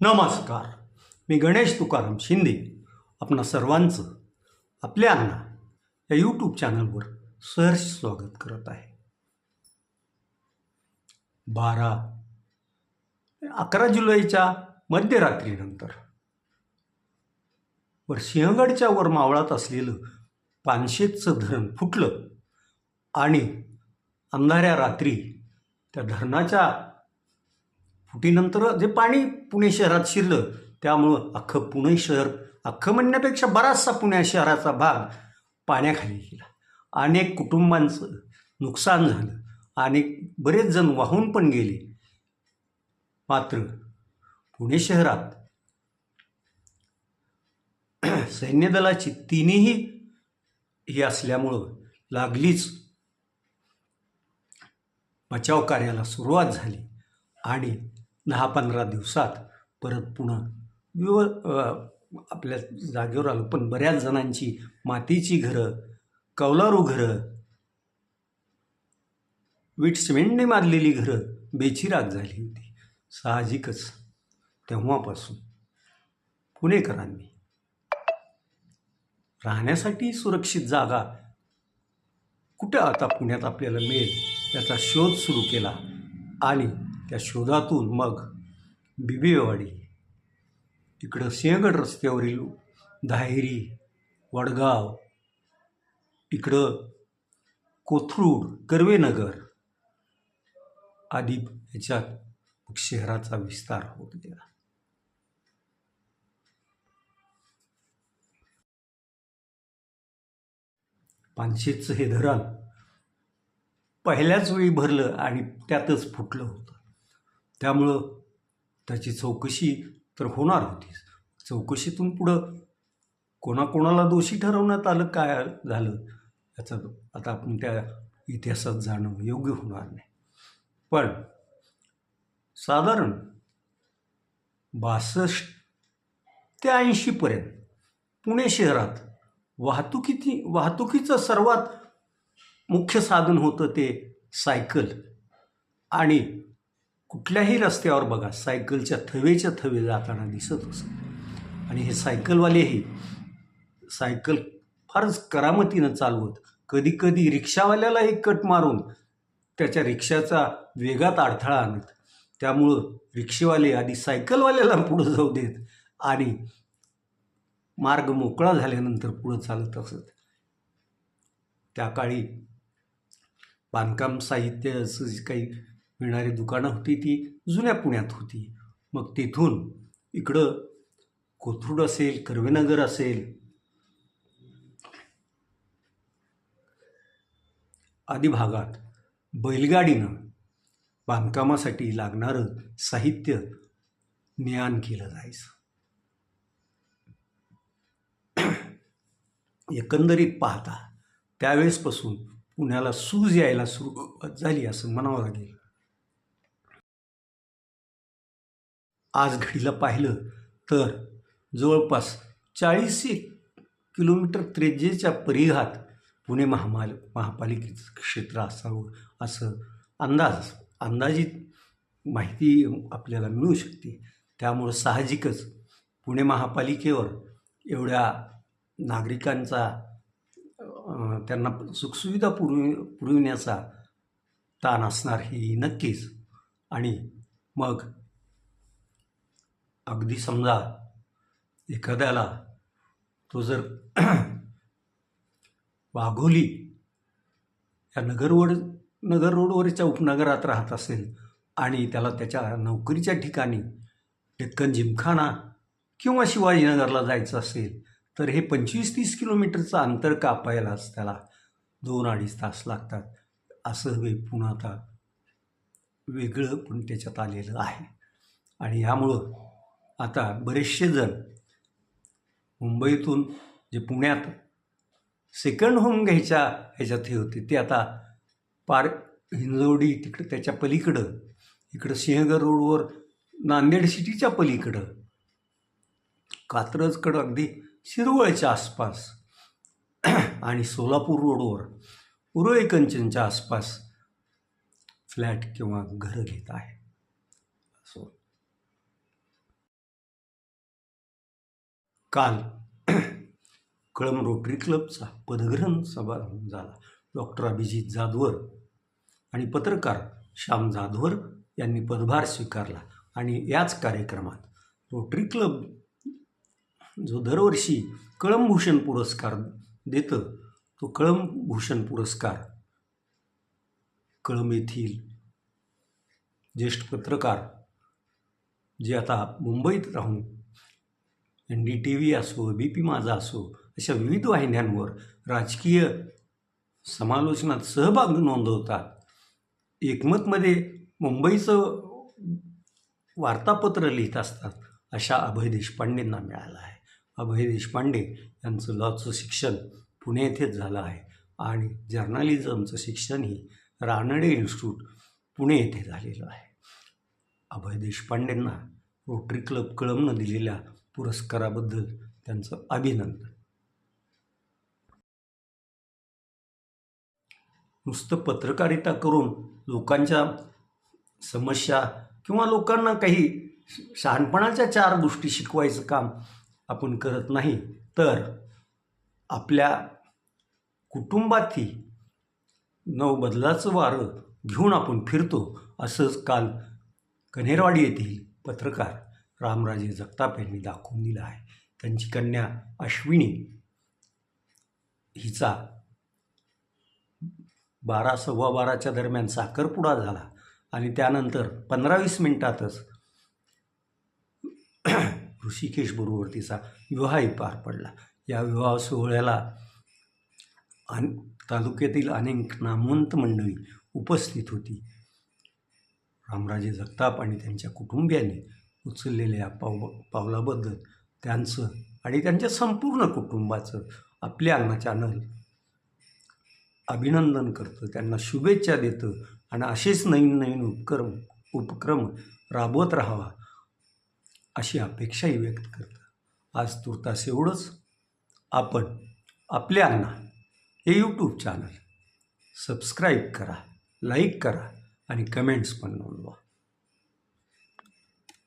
नमस्कार. मी गणेश तुकाराम शिंदे. आपणा सर्वांचं आपल्या अण्णा या यूट्यूब चॅनलवर सहर्ष स्वागत करत आहे. बारा अकरा जुलैच्या मध्यरात्रीनंतर वर सिंहगडच्या वर मावळात असलेलं पानशेतचं धरण फुटलं आणि अंधाऱ्या रात्री त्या धरणाच्या फुटीनंतर जे पाणी पुणे शहरात शिरलं त्यामुळं अख्खं पुणे शहर अख्खं म्हणण्यापेक्षा बराचसा पुणे शहराचा भाग पाण्याखाली गेला. अनेक कुटुंबांचं नुकसान झालं. अनेक बरेच जण वाहून पण गेले. मात्र पुणे शहरात सैन्यदलाची तिन्ही ही असल्यामुळं लागलीच बचाव कार्याला सुरुवात झाली आणि दहा पंधरा दिवसात परत पुन्हा विव आपल्या जागेवर आलो. पण बऱ्याच जणांची मातीची घरं कौलारू घरं वीट सिमेंटने मारलेली घरं बेचिराग झाली होती. साहजिकच तेव्हापासून पुणेकरांनी राहण्यासाठी सुरक्षित जागा कुठं आता पुण्यात आपल्याला मिळेल याचा शोध सुरू केला आणि त्या शोधातून मग बिबेवाडी इकडं सिंहगड रस्त्यावरील धायरी वडगाव इकडं कोथरूड कर्वेनगर आदी ह्याच्यात मग शहराचा विस्तार होत गेला. पानशेतचं हे धरण पहिल्याच वेळी भरलं आणि त्यातच फुटलं होतं. त्यामुळं त्याची चौकशी तर होणार होतीच चौकशीतून पुढं कोणाकोणाला दोषी ठरवण्यात आलं काय झालं याचं आता आपण त्या इतिहासात जाणं योग्य होणार नाही. पण साधारण बासष्ट ते ऐंशीपर्यंत पुणे शहरात वाहतुकीची वाहतुकीचं सर्वात मुख्य साधन होतं ते सायकल आणि कुठल्याही रस्त्यावर बघा सायकलच्या थवेच्या थवे जाताना दिसत असत. आणि हे सायकलवालेही सायकल फारच करामतीनं चालवत कधीकधी कधी रिक्षावाल्यालाही कट मारून त्याच्या रिक्षाचा वेगात अडथळा आणत. त्यामुळं रिक्षेवाले आधी सायकलवाल्याला पुढं जाऊ देत आणि मार्ग मोकळा झाल्यानंतर पुढं चालत असत. त्या काळी बांधकाम साहित्याचं जी काही मिळणारी दुकानं होती ती जुन्या पुण्यात होती. मग तिथून इकडं कोथरूड असेल कर्वेनगर असेल आदी भागात बैलगाडीनं बांधकामासाठी लागणारं साहित्य ज्ञान केलं जायचं. एकंदरीत पाहता त्यावेळेसपासून पुण्याला सूज यायला सुरुवात झाली असं म्हणावं लागेल. आज घडीला पाहिलं तर जवळपास चाळीस किलोमीटर त्रेजेच्या परिघात पुणे महामाल महापालिकेचं क्षेत्र असावं असं अंदाज अंदाजित माहिती आपल्याला मिळू शकते. त्यामुळं साहजिकच पुणे महापालिकेवर एवढ्या नागरिकांचा त्यांना सुखसुविधा पुरव पुरविण्याचा ताण असणार ही नक्कीच. आणि मग अगदी समजा एखाद्याला तो जर वाघोली या नगरवड नगर रोडवरच्या उपनगरात राहत असेल आणि त्याला त्याच्या नोकरीच्या ठिकाणी डेक्कन जिमखाना किंवा शिवाजीनगरला जायचं असेल तर हे पंचवीस तीस किलोमीटरचं अंतर कापायलाच त्याला दोन अडीच तास लागतात. असं हे पुन्हा आता वेगळं पण त्याच्यात आलेलं आहे. आणि यामुळं आता बरेचसे जण मुंबईतून जे पुण्यात सेकंड होम घ्यायच्या ह्याच्यात हे होते. ते आता पार हिंजवडी तिकडं त्याच्या पलीकडं इकडं सिंहगड रोडवर नांदेड सिटीच्या पलीकडं कात्रजकडं अगदी शिरवळच्या आसपास आणि सोलापूर रोडवर उरळी कंचनच्या आसपास फ्लॅट किंवा घरं घेत आहे. असं काल कळम रोटरी क्लबचा पदग्रहण समारंभ झाला. डॉक्टर अभिजित जाधवर आणि पत्रकार श्याम जाधवर यांनी पदभार स्वीकारला आणि याच कार्यक्रमात रोटरी क्लब जो दरवर्षी कळमभूषण पुरस्कार देतं तो कळमभूषण पुरस्कार कळम येथील ज्येष्ठ पत्रकार जे आता मुंबईत राहून डी टी व्ही असो बी पी माझा असो अशा विविध वाहिन्यांवर राजकीय समालोचनात सहभाग नोंदवतात. एकमतमध्ये मुंबईचं वार्तापत्र लिहित असतात अशा अभय देशपांडेंना मिळालं आहे. अभय देशपांडे यांचं लॉचं शिक्षण पुणे येथेच झालं आहे आणि जर्नालिझमचं शिक्षणही रानडे इन्स्टिट्यूट पुणे येथे झालेलं आहे. अभय देशपांडेंना रोटरी क्लब कळमनं दिलेल्या पुरस्काराबद्दल त्यांचं अभिनंदन. नुसतं पत्रकारिता करून लोकांच्या समस्या किंवा लोकांना काही शहाणपणाच्या चार गोष्टी शिकवायचं काम आपण करत नाही तर आपल्या कुटुंबातही नवबदलाचं वारं घेऊन आपण फिरतो असंच काल कन्हेरवाडी येथील पत्रकार रामराजे जगताप यांनी दाखवून दिला आहे. त्यांची कन्या अश्विनी हिचा बारा सव्वा बाराच्या दरम्यान साखरपुडा झाला आणि त्यानंतर पंधरा वीस मिनिटातच ऋषिकेश बरोबर तिचा विवाहही पार पडला. या विवाह सोहळ्याला अन तालुक्यातील अनेक नामवंत मंडळी उपस्थित होती. रामराजे जगताप आणि त्यांच्या कुटुंबियांनी उचललेल्या पाव पावलाबद्दल त्यांचं आणि त्यांच्या संपूर्ण कुटुंबाचं आपल्या अन्ना चॅनल अभिनंदन करतं. त्यांना शुभेच्छा देतं आणि असेच नवीन नवीन उपक्रम उपक्रम राबवत राहावा अशी अपेक्षाही व्यक्त करतं. आज तुर्तास एवढंच. आपण आपल्या अण्णा हे यूट्यूब चॅनल सबस्क्राईब करा लाईक करा आणि कमेंट्स पण नोंदवा.